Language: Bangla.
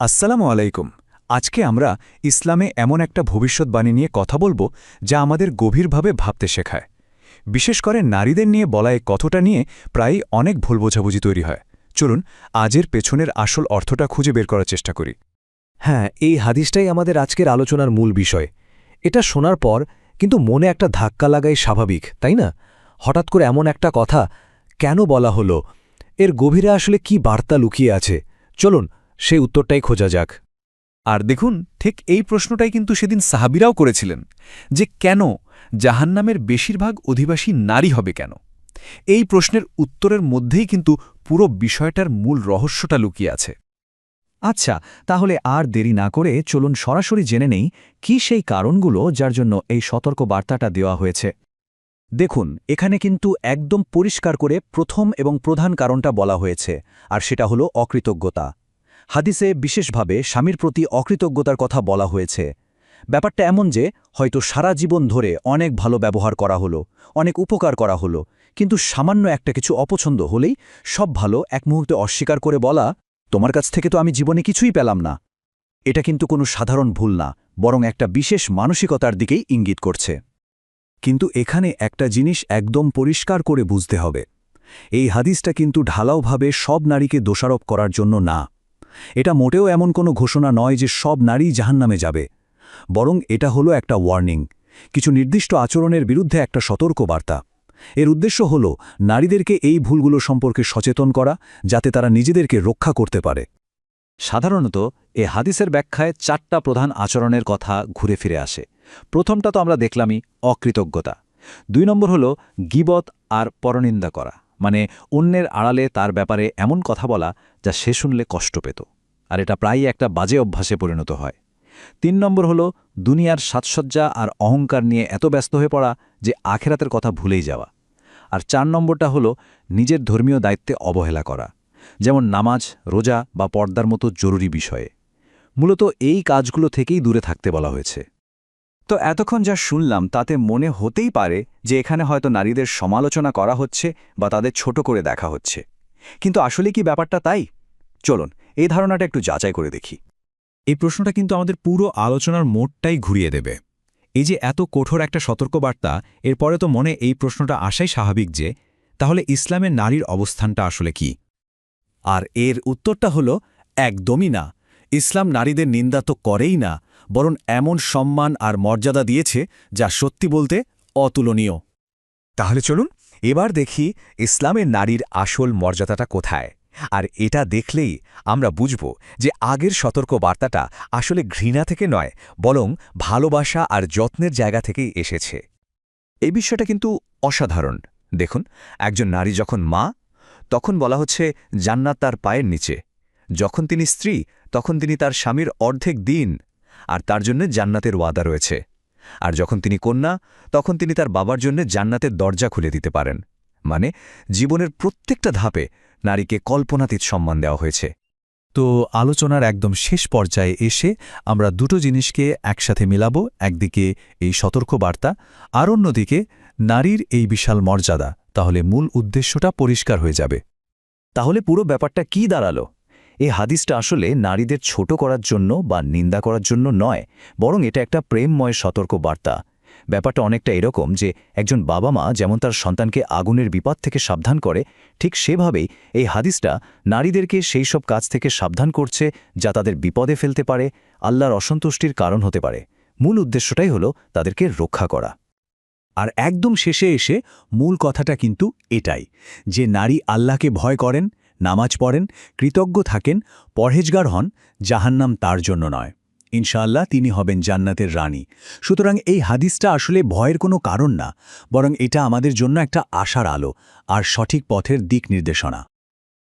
আসসালামু আলাইকুম। আজকে আমরা ইসলামে এমন একটা ভবিষ্যৎবাণী নিয়ে কথা বলব যা আমাদের গভীরভাবে ভাবতে শেখায়। বিশেষ করে নারীদের নিয়ে বলা এই কথাটা নিয়ে প্রায়ই অনেক ভুল বোঝাবুঝি তৈরি হয়। চলুন, আজের পেছনের আসল অর্থটা খুঁজে বের করার চেষ্টা করি। হ্যাঁ এই হাদিসটাই আমাদের আজকের আলোচনার মূল বিষয়। এটা শোনার পর কিন্তু মনে একটা ধাক্কা লাগাই স্বাভাবিক, তাই না? হঠাৎ করে এমন একটা কথা কেন বলা হলো? এর গভীরে আসলে কি বার্তা লুকিয়ে আছে? চলুন সেই উত্তরটাই খোঁজা যাক। আর দেখুন, ঠিক এই প্রশ্নটাই কিন্তু সেদিন সাহাবিরাও করেছিলেন, যে কেন জাহান্নামের বেশিরভাগ অধিবাসী নারী হবে কেন? এই প্রশ্নের উত্তরের মধ্যেই কিন্তু পুরো বিষয়টার মূল রহস্যটা লুকিয়ে আছে। আচ্ছা তাহলে আর দেরি না করে চলুন সরাসরি জেনে নেই কি সেই কারণগুলো যার জন্য এই সতর্ক বার্তাটা দেওয়া হয়েছে। দেখুন, এখানে কিন্তু একদম পরিষ্কার করে প্রথম এবং প্রধান কারণটা বলা হয়েছে, আর সেটা হলো অকৃতজ্ঞতা। হাদিসে বিশেষভাবে স্বামীর প্রতি অকৃতজ্ঞতার কথা বলা হয়েছে। ব্যাপারটা এমন যে, হয়তো সারা জীবন ধরে অনেক ভালো ব্যবহার করা হলো, অনেক উপকার করা হলো, কিন্তু সামান্য একটা কিছু অপছন্দ হলেই সব ভালো এক মুহূর্তে অস্বীকার করে বলা, তোমার কাছ থেকে তো আমি জীবনে কিছুই পেলাম না। এটা কিন্তু কোনো সাধারণ ভুল না, বরং একটা বিশেষ মানসিকতার দিকেই ইঙ্গিত করছে। কিন্তু এখানে একটা জিনিস একদম পরিষ্কার করে বুঝতে হবে। এই হাদিসটা কিন্তু ঢালাওভাবে সব নারীকে দোষারোপ করার জন্য না। এটা মোটেও এমন কোনো ঘোষণা নয় যে সব নারী জাহান্নামে যাবে। বরং এটা হলো একটা ওয়ার্নিং, কিছু নির্দিষ্ট আচরণের বিরুদ্ধে একটা সতর্ক বার্তা এর উদ্দেশ্য হল নারীদেরকে এই ভুলগুলো সম্পর্কে সচেতন করা, যাতে তারা নিজেদেরকে রক্ষা করতে পারে। সাধারণত এ হাদিসের ব্যাখ্যায় চারটা প্রধান আচরণের কথা ঘুরে ফিরে আসে। প্রথমটা তো আমরা দেখলামই অকৃতজ্ঞতা। দুই নম্বর হল গিবত আর পরনিন্দা করা। মানে অন্যের আড়ালে তার ব্যাপারে এমন কথা বলা যা সে শুনলে কষ্ট পেত। আর এটা প্রায়ই একটা বাজে অভ্যাসে পরিণত হয়। তিন নম্বর হল, দুনিয়ার সাজসজ্জা আর অহংকার নিয়ে এত ব্যস্ত হয়ে পড়া যে আখেরাতের কথা ভুলেই যাওয়া। আর চার নম্বরটা হল, নিজের ধর্মীয় দায়িত্বে অবহেলা করা। যেমন নামাজ, রোজা বা পর্দার মতো জরুরি বিষয়ে। মূলত এই কাজগুলো থেকেই দূরে থাকতে বলা হয়েছে। তো এতক্ষণ যা শুনলাম তাতে মনে হতেই পারে যে এখানে হয়তো নারীদের সমালোচনা করা হচ্ছে বা তাদের ছোট করে দেখা হচ্ছে। কিন্তু আসলে কি ব্যাপারটা তাই? চলুন, এই ধারণাটা একটু যাচাই করে দেখি। এই প্রশ্নটা কিন্তু আমাদের পুরো আলোচনার মোড়টাই ঘুরিয়ে দেবে। এই যে এত কঠোর একটা সতর্কবার্তা, এরপরে তো মনে এই প্রশ্নটা আসাই স্বাভাবিক যে, তাহলে ইসলামের নারীর অবস্থানটা আসলে কি? আর এর উত্তরটা হল, একদমই না। ইসলাম নারীদের নিন্দা তো করেই না, বরং এমন সম্মান আর মর্যাদা দিয়েছে যা সত্যি বলতে অতুলনীয়। তাহলে চলুন এবার দেখি ইসলামের নারীর আসল মর্যাদাটা কোথায়, আর এটা দেখলেই আমরা বুঝব যে আগের সতর্ক বার্তাটা আসলে ঘৃণা থেকে নয়, বরং ভালোবাসা আর যত্নের জায়গা থেকেই এসেছে। এই বিষয়টা কিন্তু অসাধারণ। দেখুন, একজন নারী যখন মা, তখন বলা হচ্ছে, জান্নাত তার পায়ের নিচে। যখন তিনি স্ত্রী, তখন তিনি তার স্বামীর অর্ধেক দিন আর তার জন্য জান্নাতের ওয়াদা রয়েছে। আর যখন তিনি কন্যা, তখন তিনি তার বাবার জন্য জান্নাতের দরজা খুলে দিতে পারেন। মানে জীবনের প্রত্যেকটা ধাপে নারীকে কল্পনাতীত সম্মান দেওয়া হয়েছে। তো আলোচনার একদম শেষ পর্যায়ে এসে আমরা দুটো জিনিসকে একসাথে মিলাবো, একদিকে এই সতর্ক বার্তা আর অন্যদিকে নারীর এই বিশাল মর্যাদা। তাহলে মূল উদ্দেশ্যটা পরিষ্কার হয়ে যাবে। তাহলে পুরো ব্যাপারটা কি দাঁড়াল? এই হাদিসটা আসলে নারীদের ছোট করার জন্য বা নিন্দা করার জন্য নয়, বরং এটা একটা প্রেমময় সতর্ক বার্তা ব্যাপারটা অনেকটা এরকম যে, একজন বাবা মা যেমন তার সন্তানকে আগুনের বিপদ থেকে সাবধান করে, ঠিক সেভাবেই এই হাদিসটা নারীদেরকে সেই সব কাজ থেকে সাবধান করছে যা তাদের বিপদে ফেলতে পারে, আল্লাহর অসন্তুষ্টির কারণ হতে পারে। মূল উদ্দেশ্যটাই হল তাদেরকে রক্ষা করা। আর একদম শেষে এসে মূল কথাটা কিন্তু এটাই, যে নারী আল্লাহকে ভয় করেন নামাজ পড়েন, কৃতজ্ঞ থাকেন, পরহেজগার হন, জাহান্নাম তার জন্য নয়। ইনশাআল্লাহ তিনি হবেন জান্নাতের রানী। সুতরাং এই হাদিসটা আসলে ভয়ের কোনো কারণ না, বরং এটা আমাদের জন্য একটা আশার আলো আর সঠিক পথের দিক নির্দেশনা।